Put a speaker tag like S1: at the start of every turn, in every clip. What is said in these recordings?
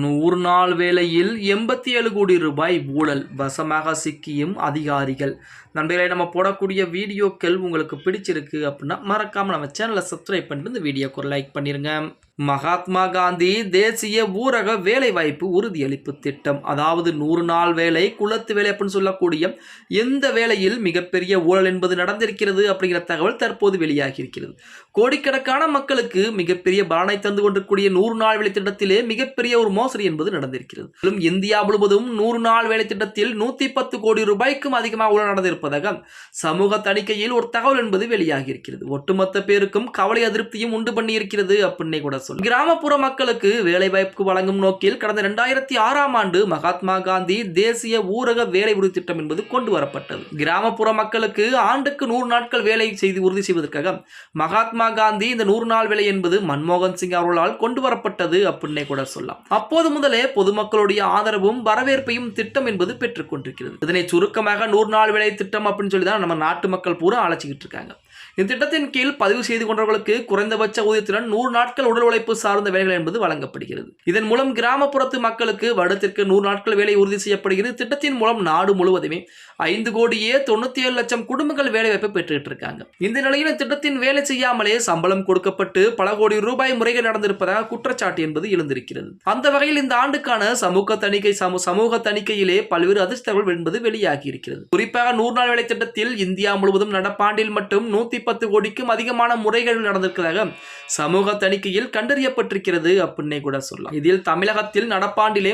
S1: நூறு நாள் வேலையில் எண்பத்தி ஏழு கோடி ரூபாய் ஊழல் வசமாக சிக்கியும் அதிகாரிகள். நண்பர்களே நம்ம போடக்கூடிய வீடியோக்கள் உங்களுக்கு பிடிச்சிருக்கு அப்படின்னா மறக்காமல் நம்ம சேனலை சப்ஸ்கிரைப் பண்ணிட்டு இந்த வீடியோக்கு ஒரு லைக் பண்ணிடுங்க மகாத்மா காந்தி தேசிய ஊரக வேலைவாய்ப்பு உறுதியளிப்பு திட்டம். அதாவது நூறு நாள் வேலை குளத்து வேலை அப்படின்னு சொல்லக்கூடிய எந்த வேலையில் மிகப்பெரிய ஊழல் என்பது நடந்திருக்கிறது அப்படிங்கிற தகவல் தற்போது வெளியாகி இருக்கிறது கோடிக்கணக்கான மக்களுக்கு மிகப்பெரிய பலனை தந்து கொண்டிருக்கூடிய நூறு நாள் வேலை திட்டத்திலே மிகப்பெரிய ஒரு மோசடி என்பது நடந்திருக்கிறது. மேலும் இந்தியா முழுவதும் நூறு நாள் வேலை திட்டத்தில் நூத்தி பத்து கோடி ரூபாய்க்கும் அதிகமாக ஊழல் நடந்திருப்பதாக சமூக தணிக்கையில் ஒரு தகவல் என்பது வெளியாகி இருக்கிறது ஒட்டுமொத்த பேருக்கும் கவலை அதிருப்தியும் உண்டு பண்ணியிருக்கிறது அப்படின்னே கூட சொல் கிராமப்புற மக்களுக்கு வேலைவாய்ப்பு வழங்கும் நோக்கில் கடந்த இரண்டாயிரத்தி ஆறாம் ஆண்டு மகாத்மா காந்தி தேசிய ஊரக வேலை உறுதி திட்டம் என்பது கொண்டு வரப்பட்டது. கிராமப்புற மக்களுக்கு ஆண்டுக்கு நூறு நாட்கள் வேலை செய்து உறுதி செய்வதற்காக மகாத்மா காந்தி இந்த நூறு நாள் வேலை என்பது மன்மோகன் சிங் அவர்களால் கொண்டு வரப்பட்டது அப்படின்னே கூட சொல்லலாம். அப்போது முதலே பொதுமக்களுடைய ஆதரவும் வரவேற்பையும் திட்டம் என்பது பெற்றுக் கொண்டிருக்கிறது. இதனை சுருக்கமாக நூறு நாள் வேலை திட்டம் அப்படின்னு சொல்லி தான் நம்ம நாட்டு மக்கள் பூரா அழைச்சிக்கிட்டு இருக்காங்க. இத்திட்டத்தின் கீழ் பதிவு செய்து கொண்டவர்களுக்கு குறைந்தபட்ச ஊதியத்துடன் நூறு நாட்கள் உடல் உழைப்பு சார்ந்த வேலைகள் என்பது வழங்கப்படுகிறது. இதன் மூலம் கிராமப்புறத்து மக்களுக்கு வருடத்திற்கு நூறு நாட்கள் வேலை உறுதி செய்யப்படுகிறது. திட்டத்தின் மூலம் நாடு முழுவதுமே ஐந்து கோடியே தொண்ணூத்தி ஏழு லட்சம் குடும்பங்கள் வேலை பெற்றுக்கிட்டு இருக்காங்க. இந்த நிலையில் திட்டத்தின் வேலை செய்யாமலே சம்பளம் கொடுக்கப்பட்டு பல கோடி ரூபாய் முறைகள் நடந்திருப்பதாக குற்றச்சாட்டு என்பது எழுந்திருக்கிறது. அந்த வகையில் இந்த ஆண்டுக்கான சமூக தணிக்கை சமூக தணிக்கையிலே பல்வேறு அதிர்ஷ்டங்கள் என்பது வெளியாகி இருக்கிறது. குறிப்பாக நூறு நாள் வேலை திட்டத்தில் இந்தியா முழுவதும் நடப்பாண்டில் மட்டும் நூத்தி பத்து கோடிக்கும் அதிகமான முறைகள் நடந்திருக்கிறதாக சமூக தணிக்கையில் கண்டறியப்பட்டிருக்கிறது அப்படின்னே கூட சொல்லலாம். இதில் தமிழகத்தில் நடப்பாண்டிலே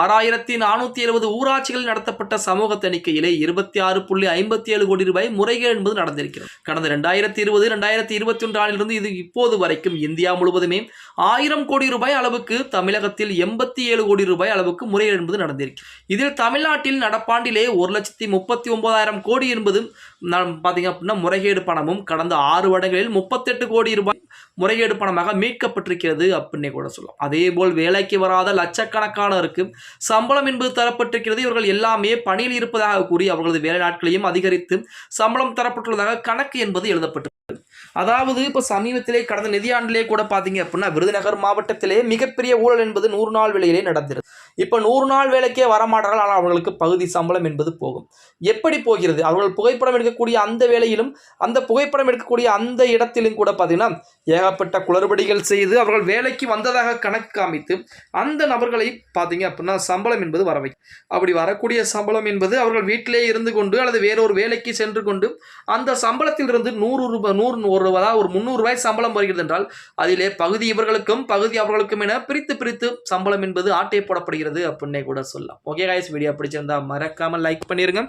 S1: ஆறாயிரத்தி நானூத்தி எழுபது ஊராட்சிகள் நடத்தப்பட்ட சமூக தணிக்கையிலே இருபத்தி ஆறு புள்ளி ஐம்பத்தி ஏழு கோடி ரூபாய் முறைகேடு என்பது நடந்திருக்கிறது. கடந்த ரெண்டாயிரத்தி இருபது ரெண்டாயிரத்தி இருபத்தி ஒன்று ஆண்டிலிருந்து இது இப்போது வரைக்கும் இந்தியா முழுவதுமே ஆயிரம் கோடி ரூபாய் அளவுக்கு தமிழகத்தில் எண்பத்தி ஏழு கோடி ரூபாய் அளவுக்கு முறைகேடு என்பது நடந்திருக்கிறது இதில் தமிழ்நாட்டில் நடப்பாண்டிலே ஒரு லட்சத்தி முப்பத்தி ஒன்பதாயிரம் கோடி என்பது பார்த்தீங்க அப்படின்னா முறைகேடு பணமும் கடந்த ஆறு வருடங்களில் முப்பத்தெட்டு கோடி ரூபாய் முறைகேடு பணமாக மீட்கப்பட்டிருக்கிறது அப்படின்னே கூட சொல்லலாம். அதே போல் வேலைக்கு வராத லட்சக்கணக்கானோருக்கு சம்பளம் என்பது தரப்பட்டிருக்கிறது. இவர்கள் எல்லாமே பணியில் இருப்பதாக கூறி அவர்களது வேலை நாட்களையும் அதிகரித்து சம்பளம் தரப்பட்டுள்ளதாக கணக்கு என்பது எழுதப்பட்டிருக்கிறது. அதாவது இப்போ சமீபத்திலே கடந்த நிதியாண்டிலே கூட பார்த்தீங்க அப்படின்னா விருதுநகர் மாவட்டத்திலே மிகப்பெரிய ஊழல் என்பது நூறு நாள் வேலையிலே நடந்தது இப்போ நூறு நாள் வேலைக்கே வரமாட்டார்கள் ஆனால் அவர்களுக்கு பகுதி சம்பளம் என்பது போகும். எப்படி போகிறது? அவர்கள் புகைப்படம் எடுக்கக்கூடிய அந்த வேலையிலும் அந்த புகைப்படம் எடுக்கக்கூடிய அந்த இடத்திலும் கூட பார்த்தீங்கன்னா ஏகப்பட்ட குளறுபடிகள் செய்து அவர்கள் வேலைக்கு வந்ததாக கணக்கு காமித்து அந்த நபர்களை பார்த்தீங்க அப்படின்னா சம்பளம் என்பது வரவை அப்படி வரக்கூடிய சம்பளம் என்பது அவர்கள் வீட்டிலே இருந்து கொண்டு அல்லது வேறொரு வேலைக்கு சென்று கொண்டு அந்த சம்பளத்திலிருந்து நூறு ரூபாய் நூறு ஒரு ரூபாய் ஒரு முந்நூறு ரூபாய் சம்பளம் வருகிறது என்றால் அதிலே பகுதி இவர்களுக்கும் பகுதி அவர்களுக்கும் என பிரித்து பிரித்து சம்பளம் என்பது ஆட்டை போடப்படுகிறது அப்படின்னே கூட சொல்லலாம். ஓகே காய்ஸ் வீடியோ பிடிச்சிருந்தா மறக்காமல் லைக் பண்ணிருங்க.